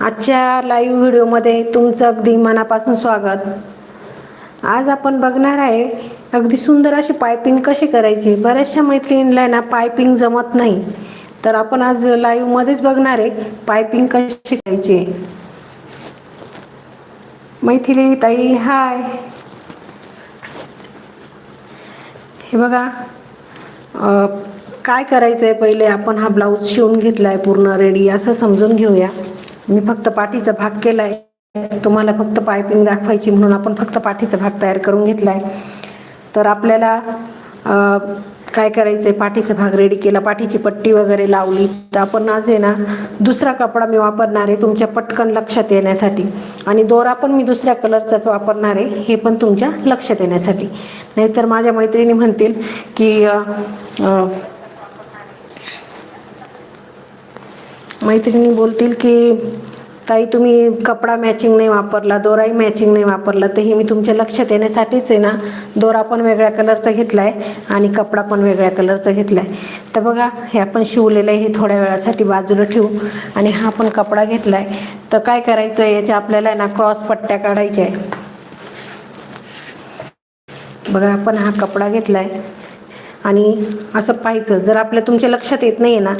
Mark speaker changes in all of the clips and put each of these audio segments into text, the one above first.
Speaker 1: आजच्या लाईव्ह व्हिडिओमध्ये तुमचं अगदी मनापासून स्वागत. आज आपण बघणार आहे अगदी सुंदर अशी पायपिंग कशी करायची? बऱ्याचशा मैत्रिणीला ना पायपिंग जमत नाही. तर आपण आज लाईव्हमध्येच बघणार आहे पायपिंग कशी करायची? मैथिली ताई हाय हे बघा काय करायचं आहे पहिले आपण हा ब्लाऊज शिवून घेतला आहे पूर्ण रेडी असं समजून घेऊया. मी फक्त पाठीचा भाग केला आहे तुम्हाला फक्त पायपिंग दाखवायची म्हणून आपण फक्त पाठीचा भाग तयार करून घेतला आहे तर आपल्याला काय करायचं आहे पाठीचा भाग रेडी केला. पाठीची पट्टी वगैरे लावली. तर आपण आज आहे ना दुसरा कपडा मी वापरणार आहे तुमच्या पटकन लक्षात येण्यासाठी. आणि दोरा पण मी दुसऱ्या कलरचाच वापरणार आहे. हे पण तुमच्या लक्षात येण्यासाठी. नाहीतर माझ्या मैत्रिणी म्हणतील की मैत्रिणी बोलतील की ताई तुम्ही कपडा मॅचिंग नाही वापरला दोराही मॅचिंग नाही वापरला तर हे मी तुमच्या लक्षात येण्यासाठीच आहे ना दोरा पण वेगळ्या कलरचा घेतला आहे आणि कपडा पण वेगळ्या कलरचा घेतला आहे तर बघा हे आपण शिवलेलं आहे हे थोड्या वेळासाठी बाजूला ठेवू. आणि हा पण कपडा घेतला आहे तर काय करायचं आहे याच्या आपल्याला आहे ना क्रॉस पट्ट्या काढायच्या आहे बघा आपण हा कपडा घेतला आहे आणि असं पाहायचं. जर आपल्या तुमच्या लक्षात येत नाही आहे ना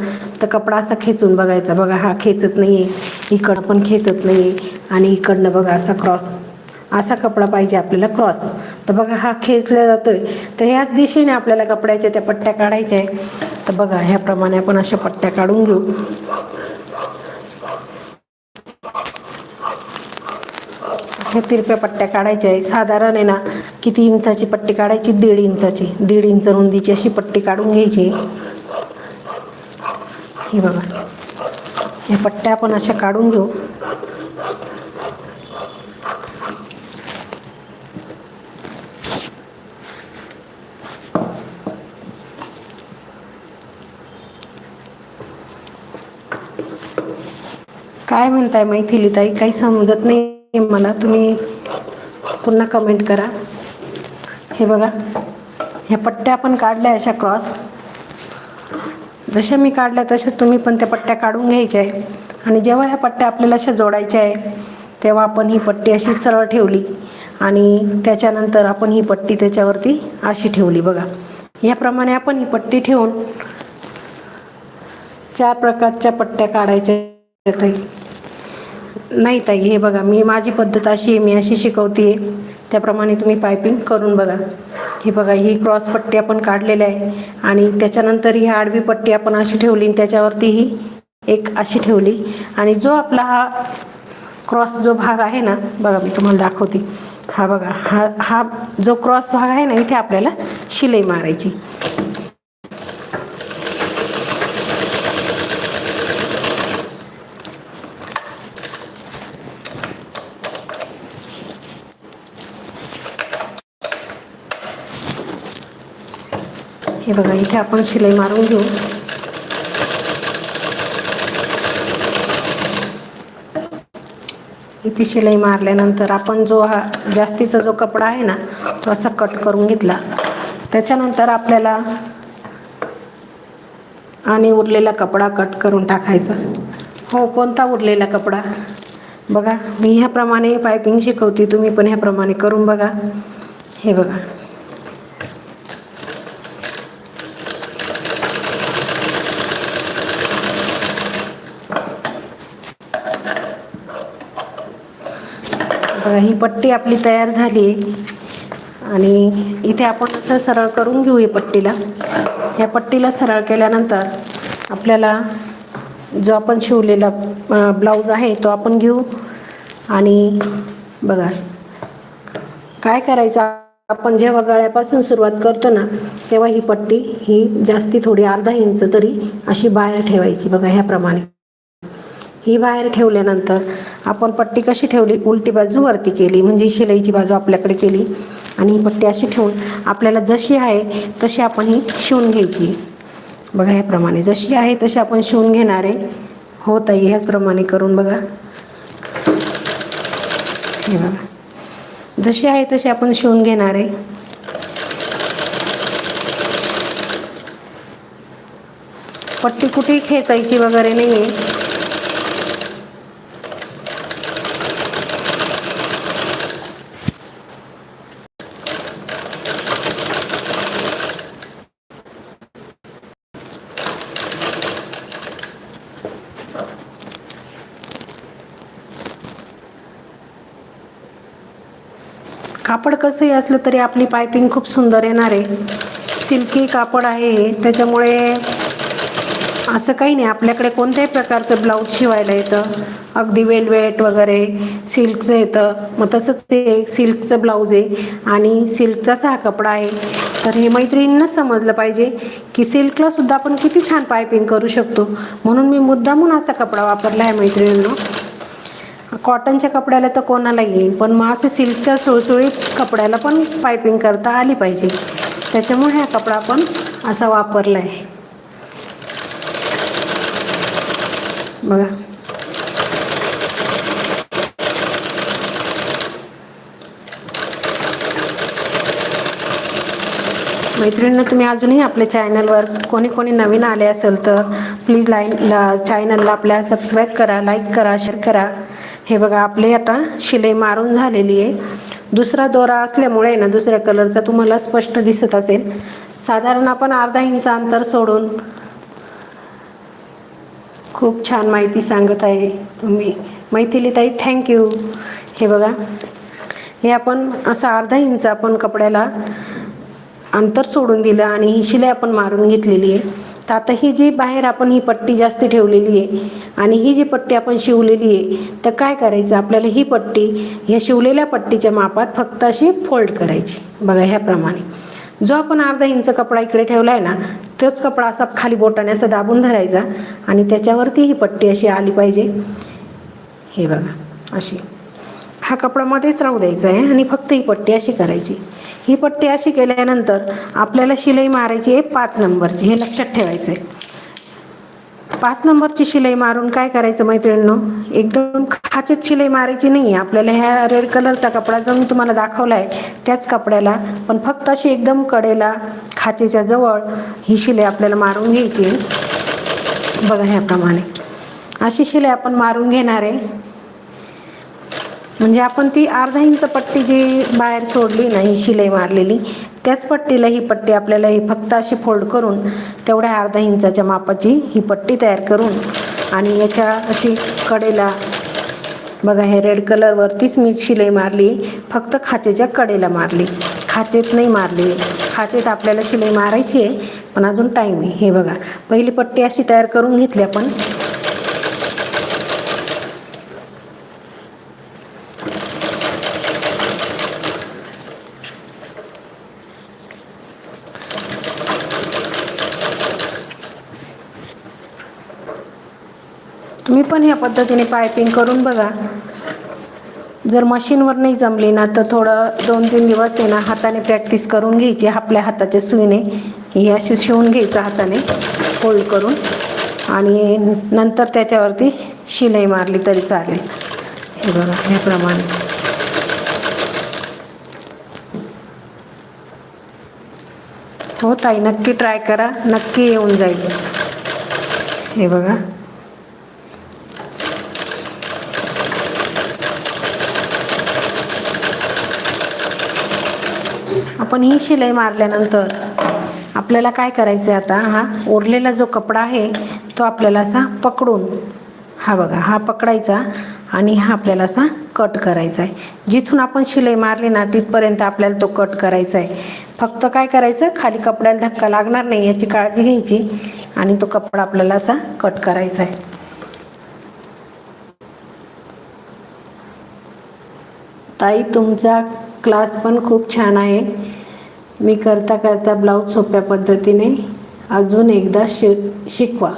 Speaker 1: तर कपडा असा खेचून बघायचा. बघा हा खेचत नाही आहे इकडं पण खेचत नाही आहे आणि इकडनं बघा असा क्रॉस असा कपडा पाहिजे आपल्याला क्रॉस तर बघा हा खेचला जातो आहे तर ह्याच दिशेने आपल्याला कपड्याच्या त्या पट्ट्या काढायच्या आहे तर बघा ह्याप्रमाणे आपण अशा पट्ट्या काढून घेऊ. अशा तिरप्या पट्ट्या काढायच्या आहे साधारण आहे ना किती इंचाची पट्टी काढायची? दीड इंचाची. दीड इंच रुंदीची अशी पट्टी काढून घ्यायची. हे बघा. या पट्ट्या आपण अशा काढून घेऊ. काय म्हणताय मैथिली ताई काही समजत नाही मला. तुम्ही पुन्हा कमेंट करा. हे बघा. ह्या पट्ट्या आपण काढल्या अशा क्रॉस जशा मी काढल्या तशा तुम्ही पण त्या पट्ट्या काढून घ्यायच्या आहे. आणि जेव्हा ह्या पट्ट्या आपल्याला अशा जोडायच्या आहे तेव्हा आपण ही पट्टी अशी सरळ ठेवली. आणि त्याच्यानंतर आपण ही पट्टी त्याच्यावरती अशी ठेवली बघा. याप्रमाणे आपण ही पट्टी ठेवून चार प्रकारच्या पट्ट्या काढायच्या ताई. नाही ताई हे बघा मी माझी पद्धत अशी आहे मी अशी शिकवते त्याप्रमाणे तुम्ही पायपिंग करून बघा. हे बघा ही क्रॉस पट्टी आपण काढलेली आहे आणि त्याच्यानंतर ही आडवी पट्टी आपण अशी ठेवली आणि त्याच्यावरती ही एक अशी ठेवली. आणि जो आपला हा क्रॉस जो भाग आहे ना बघा मी तुम्हाला दाखवते. हा बघा हा हा जो क्रॉस भाग आहे ना इथे आपल्याला शिलाई मारायची. हे बघा इथे आपण शिलाई मारून घेऊ. इथे शिलाई मारल्यानंतर आपण जो हा जास्तीचा जो कपडा आहे ना तो असा कट करून घेतला. त्याच्यानंतर आपल्याला आणि उरलेला कपडा कट करून टाकायचा. हो कोणता उरलेला कपडा? बघा मी ह्याप्रमाणे पायपिंग शिकवते तुम्ही पण ह्याप्रमाणे करून बघा. हे बघा. ही पट्टी आपली तयार झाली आहे. आणि इथे आपण असं सरळ करून घेऊ या पट्टीला. ह्या पट्टीला सरळ केल्यानंतर आपल्याला जो आपण शिवलेला ब्लाऊज आहे तो आपण घेऊ. आणि बघा काय करायचं? आपण जेव्हा गळ्यापासून सुरुवात करतो ना तेव्हा ही पट्टी ही जास्ती थोडी अर्धा इंच तरी अशी बाहेर ठेवायची. बघा ह्याप्रमाणे. ही बाहेर ठेवल्यानंतर आपण पट्टी कशी ठेवली? उलटी बाजू वरती केली. म्हणजे शिलाईची बाजू आपल्याकडे केली. आणि ही पट्टी अशी ठेवून आपल्याला जशी आहे तशी आपण ही शिवून घ्यायची. बघा ह्याप्रमाणे. जशी आहे तशी आपण शिवून घेणार आहे. होत आहे ह्याचप्रमाणे करून बघा. हे बघा. जशी आहे तशी आपण शिवून घेणार आहे. पट्टी कुठेही खेचायची वगैरे नाही आहे कापड कसंही असलं तरी आपली पायपिंग खूप सुंदर येणार आहे. सिल्की कापड आहे त्याच्यामुळे असं काही नाही. आपल्याकडे कोणत्याही प्रकारचं ब्लाऊज शिवायला येतं. अगदी वेलवेट वगैरे सिल्कचं येतं. मग तसंच ते सिल्कचं ब्लाऊज आहे. आणि सिल्कचाच हा कपडा आहे. तर हे मैत्रिणींना समजलं पाहिजे की सिल्कला सुद्धा आपण किती छान पायपिंग करू शकतो. म्हणून मी मुद्दामून असा कपडा वापरला आहे मैत्रिणींना. कॉटनच्या कपड्याला तर कोणाला येईल पण मग असं सिल्कच्या सुळसुळीत कपड्याला पण पायपिंग करता आली पाहिजे. त्याच्यामुळे हा कपडा आपण असा वापरला आहे बघा. मैत्रिणींना तुम्ही अजूनही आपल्या चॅनलवर कोणी कोणी नवीन आले असेल तर प्लीज लाईन ला चॅनलला आपल्या सबस्क्राईब करा लाईक करा शेअर करा. हे बघा आपले आता शिलाई मारून झालेली आहे. दुसरा दोरा असल्यामुळे ना दुसऱ्या कलरचा तुम्हाला स्पष्ट दिसत असेल. साधारण आपण अर्धा इंच अंतर सोडून खूप छान माहिती सांगत आहे तुम्ही. मैथिली ताई थँक्यू हे बघा हे आपण असा अर्धा इंच आपण कपड्याला अंतर सोडून दिलं आणि ही शिलाई आपण मारून घेतलेली आहे. तर आता ही जी बाहेर आपण ही पट्टी जास्त ठेवलेली आहे आणि ही जी पट्टी आपण शिवलेली आहे तर काय करायचं? आपल्याला ही पट्टी ह्या शिवलेल्या पट्टीच्या मापात फक्त अशी फोल्ड करायची. बघा ह्याप्रमाणे. जो आपण अर्धा इंच कपडा इकडे ठेवला आहे ना तोच कपडा असा खाली बोटाने असं दाबून धरायचा आणि त्याच्यावरती ही पट्टी अशी आली पाहिजे. हे बघा अशी. हा कपडा मध्येच राहू द्यायचा आहे आणि फक्त ही पट्टी अशी करायची. ही पट्टी अशी केल्यानंतर आपल्याला शिलाई मारायची आहे पाच नंबरची. हे लक्षात ठेवायचं आहे पाच नंबरची शिलाई मारून काय करायचं मैत्रिणींनो? एकदम खाचीत शिलाई मारायची नाही आहे आपल्याला ह्या रेड कलरचा कपडा जो मी तुम्हाला दाखवला आहे त्याच कपड्याला. पण फक्त अशी एकदम कडेला खाचेच्या जवळ ही शिलाई आपल्याला मारून घ्यायची आहे. बघा ह्याप्रमाणे. अशी शिलाई आपण मारून घेणार आहे. म्हणजे आपण ती अर्धा इंच पट्टी जी बाहेर सोडली ना ही शिलाई मारलेली त्याच पट्टीला ही पट्टी आपल्याला ही फक्त अशी फोल्ड करून तेवढ्या अर्धा इंचाच्या मापाची ही पट्टी तयार करून आणि याच्या अशी कडेला बघा हे रेड कलरवरतीच मी शिलाई मारली फक्त खाचेच्या कडेला मारली. खाचेत नाही मारली. खाचेत आपल्याला शिलाई मारायची आहे पण अजून टाईम आहे. हे बघा पहिली पट्टी अशी तयार करून घेतली आपण पण ह्या पद्धतीने पायपिंग करून बघा. जर मशीनवर नाही जमली ना तर थोडं दोन तीन दिवस आहे ना हाताने प्रॅक्टिस करून घ्यायची आपल्या हाताच्या सुईने. ही अशी शिवून घ्यायचं हाताने फोल्ड करून. आणि नंतर त्याच्यावरती शिलाई मारली तरी चालेल. हे बघा ह्याप्रमाणे हो ताई नक्की ट्राय करा. नक्की येऊन जाईल. हे बघा. आपण ही शिलाई मारल्यानंतर आपल्याला काय करायचं आहे आता? हा उरलेला जो कपडा आहे तो आपल्याला असा पकडून हा बघा हा पकडायचा आणि हा आपल्याला असा कट करायचा आहे जिथून आपण शिलाई मारली ना तिथपर्यंत आपल्याला तो कट करायचा आहे फक्त काय करायचं? खाली कपड्याला धक्का लागणार नाही याची काळजी घ्यायची आणि तो कपडा आपल्याला असा कट करायचा आहे ताई तुमचा क्लास पण खूप छान आहे. मी करता करता ब्लाऊज सोप्या पद्धतीने अजून एकदा शि शिकवा.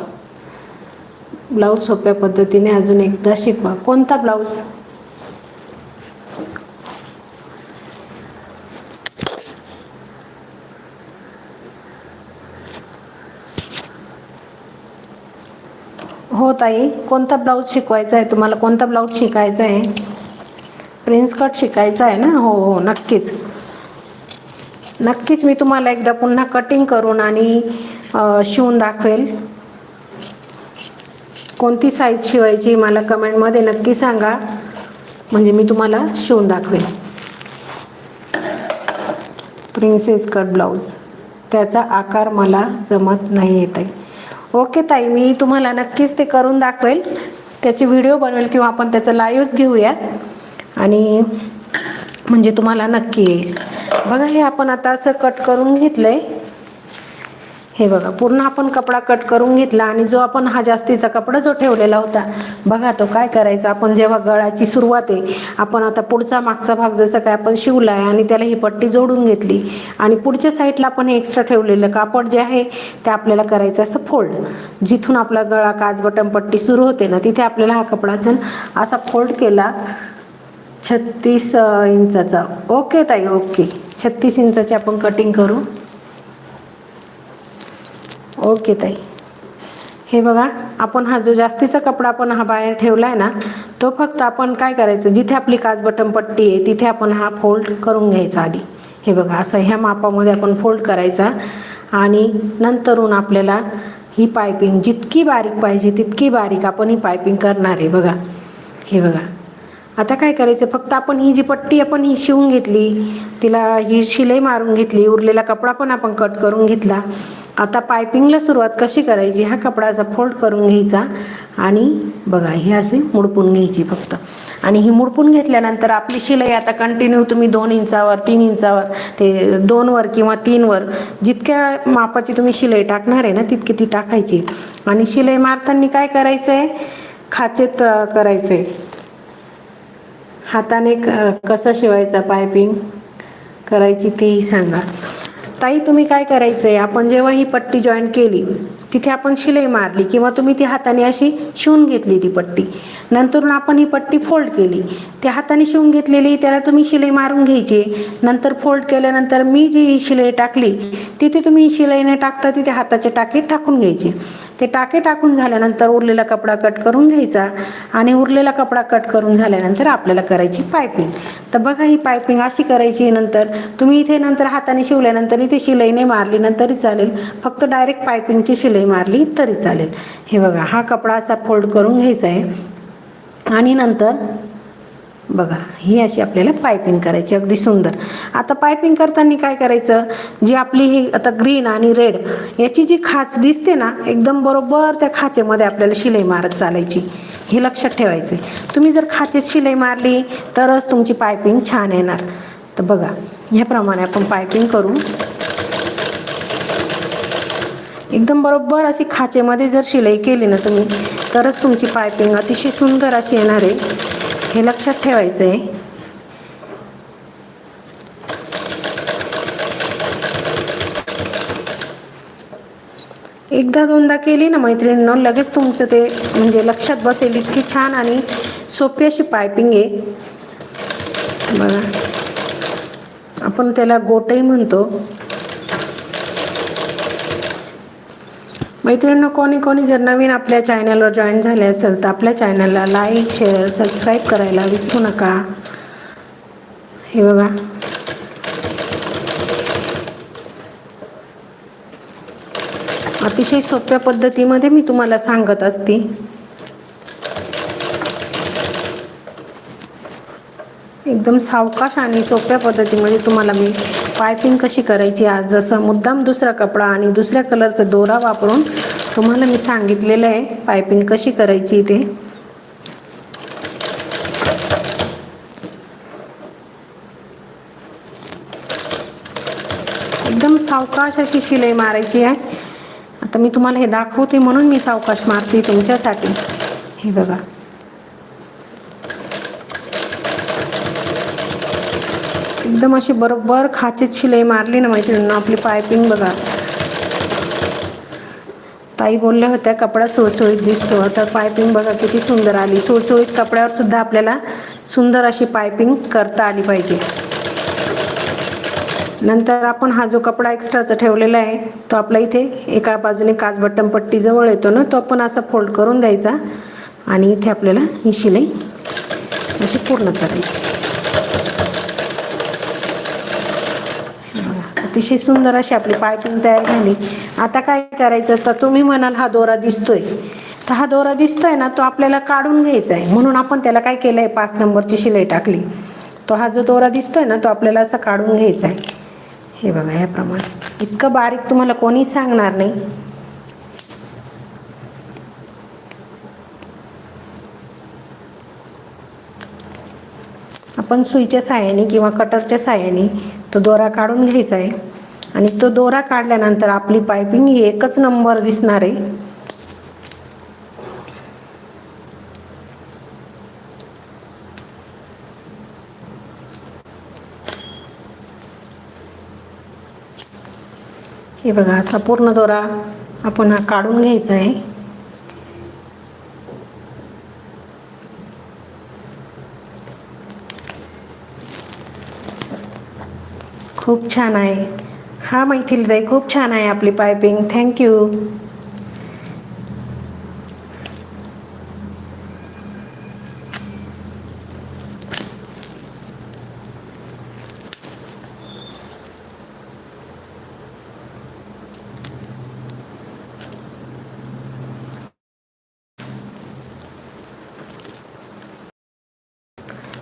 Speaker 1: ब्लाऊज सोप्या पद्धतीने अजून एकदा शिकवा. कोणता ब्लाऊज? हो ताई. कोणता ब्लाऊज शिकवायचा आहे? तुम्हाला कोणता ब्लाऊज शिकायचा आहे? प्रिन्स कट शिकायचा आहे ना? हो हो. नक्कीच. नक्कीच मी तुम्हाला एकदा पुन्हा कटिंग करून आणि शिवून दाखवेल. कोणती साईज शिवायची मला कमेंटमध्ये नक्की सांगा. म्हणजे मी तुम्हाला शिवून दाखवेल. प्रिन्सेस कट ब्लाऊज त्याचा आकार मला जमत नाही येत आहे ओके ताई मी तुम्हाला नक्कीच ते करून दाखवेल. त्याचे व्हिडिओ बनवेल किंवा आपण त्याचं लाईव्हच घेऊया. आणि म्हणजे तुम्हाला नक्की येईल. बघा हे आपण आता असं कट करून घेतलंय. हे बघा पूर्ण आपण कपडा कट करून घेतला आणि जो आपण हा जास्तीचा कपडा जो ठेवलेला होता बघा तो काय करायचा. आपण जेव्हा गळाची सुरुवात आहे आपण आता पुढचा मागचा भाग जसं काय आपण शिवला आहे आणि त्याला ही पट्टी जोडून घेतली आणि पुढच्या साईडला आपण हे एक्स्ट्रा ठेवलेलं कापड जे आहे ते आपल्याला करायचं असं फोल्ड जिथून आपला गळा काच बटन पट्टी सुरू होते ना तिथे आपल्याला हा कपडा जण असा फोल्ड केला. छत्तीस इंचाचा. ओके ताई ओके. छत्तीस इंचाची आपण कटिंग करू. ओके ताई. हे बघा आपण हा जो जास्तीचा कपडा आपण हा बाहेर ठेवला आहे ना तो फक्त आपण काय करायचं? जिथे आपली काच बटन पट्टी आहे तिथे आपण हा फोल्ड करून घ्यायचा आधी. हे बघा असं ह्या मापामध्ये आपण फोल्ड करायचा. आणि नंतरून आपल्याला ही पायपिंग जितकी बारीक पाहिजे तितकी बारीक आपण ही पायपिंग करणार आहे. बघा हे बघा. आता काय करायचं? फक्त आपण ही जी पट्टी आपण ही शिवून घेतली तिला ही शिलाई मारून घेतली उरलेला कपडा पण आपण कट करून घेतला. आता पायपिंगला सुरुवात कशी करायची? हा कपडाचा फोल्ड करून घ्यायचा आणि बघा हे असे मुडपून घ्यायची फक्त. आणि ही मुडपून घेतल्यानंतर आपली शिलाई आता कंटिन्यू तुम्ही दोन इंचावर तीन इंचावर ते दोनवर किंवा तीनवर जितक्या मापाची तुम्ही शिलाई टाकणार आहे ना तितकी ती टाकायची. आणि शिलाई मारताना काय करायचं आहे खाचेत करायचं आहे हाताने क- कसं शिवायचा पायपिंग करायची तेही सांगा. ताई तुम्ही काय करायचं आहे आपण जेव्हा ही पट्टी जॉईन केली तिथे आपण शिलाई मारली किंवा तुम्ही ती हाताने अशी शिवून घेतली ती पट्टी. नंतर आपण ही पट्टी फोल्ड केली. त्या हाताने शिवून घेतलेली त्याला तुम्ही शिलाई मारून घ्यायची. नंतर फोल्ड केल्यानंतर मी जी शिलाई टाकली तिथे तुम्ही शिलाईने टाकता तिथे हाताचे टाके टाकून घ्यायचे. ते टाके टाकून झाल्यानंतर उरलेला कपडा कट करून घ्यायचा आणि उरलेला कपडा कट करून झाल्यानंतर आपल्याला करायची पायपिंग तर बघा ही पायपिंग अशी करायची नंतर तुम्ही इथे नंतर हाताने शिवल्यानंतर इथे शिलाईने मारली नंतरही चालेल. फक्त डायरेक्ट पायपिंगची शिलाई मारली तरी चालेल. हे बघा हा कपडा असा फोल्ड करून घ्यायचा आहे. आणि नंतर बघा ही अशी आपल्याला पायपिंग करायची अगदी सुंदर. आता पायपिंग करताना काय करायचं? जी आपली ही आता ग्रीन आणि रेड याची जी खाच दिसते ना एकदम बरोबर त्या खाचेमध्ये आपल्याला शिलाई मारत चालायची. हे लक्षात ठेवायचं तुम्ही जर खाचेत शिलाई मारली तरच तुमची पायपिंग छान येणार. तर बघा ह्याप्रमाणे आपण पायपिंग करू एकदम बरोबर अशी खाचेमध्ये जर शिलाई केली ना तुम्ही तरच तुमची पायपिंग अतिशय सुंदर अशी येणार आहे. हे लक्षात ठेवायचं आहे एकदा दोनदा केली ना मैत्रिणीनं लगेच तुमचं ते म्हणजे लक्षात बसेल इतकी छान आणि सोपी अशी पायपिंग आहे. बघा. आपण त्याला गोटही म्हणतो. मैत्रिणींनो कोणी कोणी जर नवीन आपल्या चॅनलवर जॉईन झाले असेल तर आपल्या चॅनलला लाईक शेअर सबस्क्राईब करायला विसरू नका. हे बघा. अतिशय सोप्या पद्धतीमध्ये मी तुम्हाला सांगत असते. एकदम सावकाश आणि सोप्या पद्धतीमध्ये तुम्हाला मी पायपिंग कशी करायची आज? जसं मुद्दाम दुसरा कपडा आणि दुसऱ्या कलरचा दोरा वापरून तुम्हाला मी सांगितलेलं आहे पायपिंग कशी करायची ते एकदम सावकाश अशी शिलाई मारायची आहे. आता मी तुम्हाला हे दाखवते म्हणून मी सावकाश मारते तुमच्यासाठी. हे बघा. एकदम अशी बरोबर खाचीत शिलाई मारली ना मैत्रिणींना आपली पायपिंग बघा. ताई बोलल्या होत्या कपडा सुळसुळीत दिसतो. तर पायपिंग बघा किती सुंदर आली. सुळसुळीत कपड्यावर सुद्धा आपल्याला सुंदर अशी पायपिंग करता आली पाहिजे. नंतर आपण हा जो कपडा एक्स्ट्राचा ठेवलेला आहे तो आपला इथे एका बाजूने काच बटन पट्टी जवळ येतो ना तो आपण असा फोल्ड करून द्यायचा आणि इथे आपल्याला ही शिलाई अशी पूर्ण करायची बघा, अतिशय सुंदर अशी आपली पायपिंग तयार झाली. आता काय करायचं? तर तुम्ही म्हणाल हा दोरा दिसतोय. तर हा दोरा दिसतोय ना तो आपल्याला काढून घ्यायचा आहे. म्हणून आपण त्याला काय केलं आहे पाच नंबरची शिलाई टाकली. तो हा जो दोरा दिसतोय ना तो आपल्याला असा काढून घ्यायचा आहे. हे बघा याप्रमाणे. इतकं बारीक तुम्हाला कोणीच सांगणार नाही. आपण सुईच्या साहाय्याने किंवा कटरच्या साहाय्याने तो दोरा काढून घ्यायचा आहे. आणि तो दोरा काढल्यानंतर आपली पायपिंग ही एकच नंबर दिसणार आहे. हे बघा असा पूर्ण दोरा आपण हा काढून घ्यायचा आहे. खूप छान आहे. हा मैथिलीताई खूप छान आहे आपली पायपिंग थँक्यू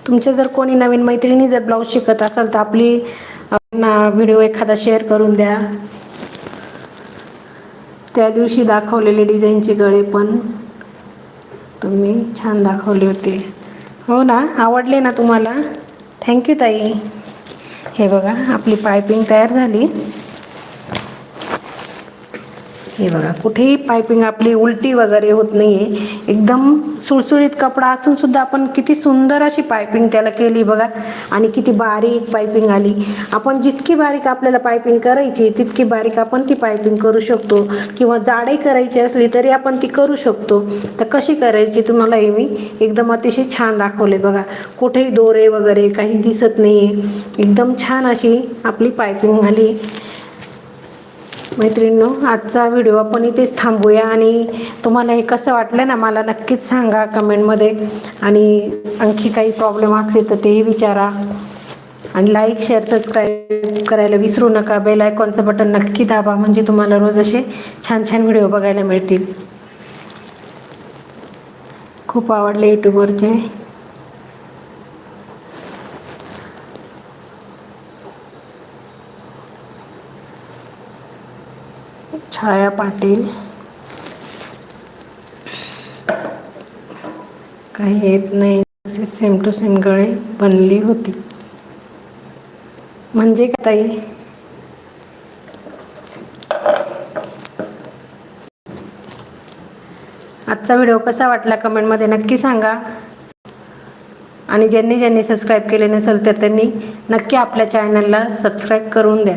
Speaker 1: तुमच्या जर कोणी नवीन मैत्रिणी जर ब्लाऊज शिकत असाल तर आपली ना व्हिडिओ एखादा शेअर करून द्या. त्या दिवशी दाखवलेले डिझाईनचे गळे पण तुम्ही छान दाखवले होते. हो ना? आवडले ना तुम्हाला? थँक्यू ताई. हे बघा आपली पायपिंग तयार झाली. हे बघा कुठेही पायपिंग आपली उलटी वगैरे होत नाही आहे एकदम सुळसुळीत कपडा असून सुद्धा आपण किती सुंदर अशी पायपिंग त्याला केली बघा. आणि किती बारीक पायपिंग आली. आपण जितकी बारीक आपल्याला पायपिंग करायची तितकी बारीक आपण ती पायपिंग करू शकतो. किंवा जाडे करायची असली तरी आपण ती करू शकतो. तर कशी करायची तुम्हाला हे मी एकदम अतिशय छान दाखवले बघा. कुठेही दोरे वगैरे काहीच दिसत नाही आहे एकदम छान अशी आपली पायपिंग आली मैत्रिणींनो आजचा व्हिडिओ आपण इथेच थांबूया आणि तुम्हाला हे कसं वाटलं ना मला नक्कीच सांगा कमेंटमध्ये. आणि आणखी काही प्रॉब्लेम असले तर तेही विचारा. आणि लाईक शेअर सबस्क्राईब करायला विसरू नका. बेल आयकॉनचं बटन नक्की दाबा म्हणजे तुम्हाला रोज असे छान छान व्हिडिओ बघायला मिळतील. खूप आवडले यूट्यूबवरचे छाया पाटील. काही येत नाही. असे सेम टू सेम गळे बनली होती. म्हणजे का ताई? आजचा व्हिडिओ कसा वाटला कमेंटमध्ये नक्की सांगा. आणि ज्यांनी ज्यांनी सबस्क्राईब केले नसेल तर त्यांनी नक्की आपल्या चॅनलला सबस्क्राईब करून द्या.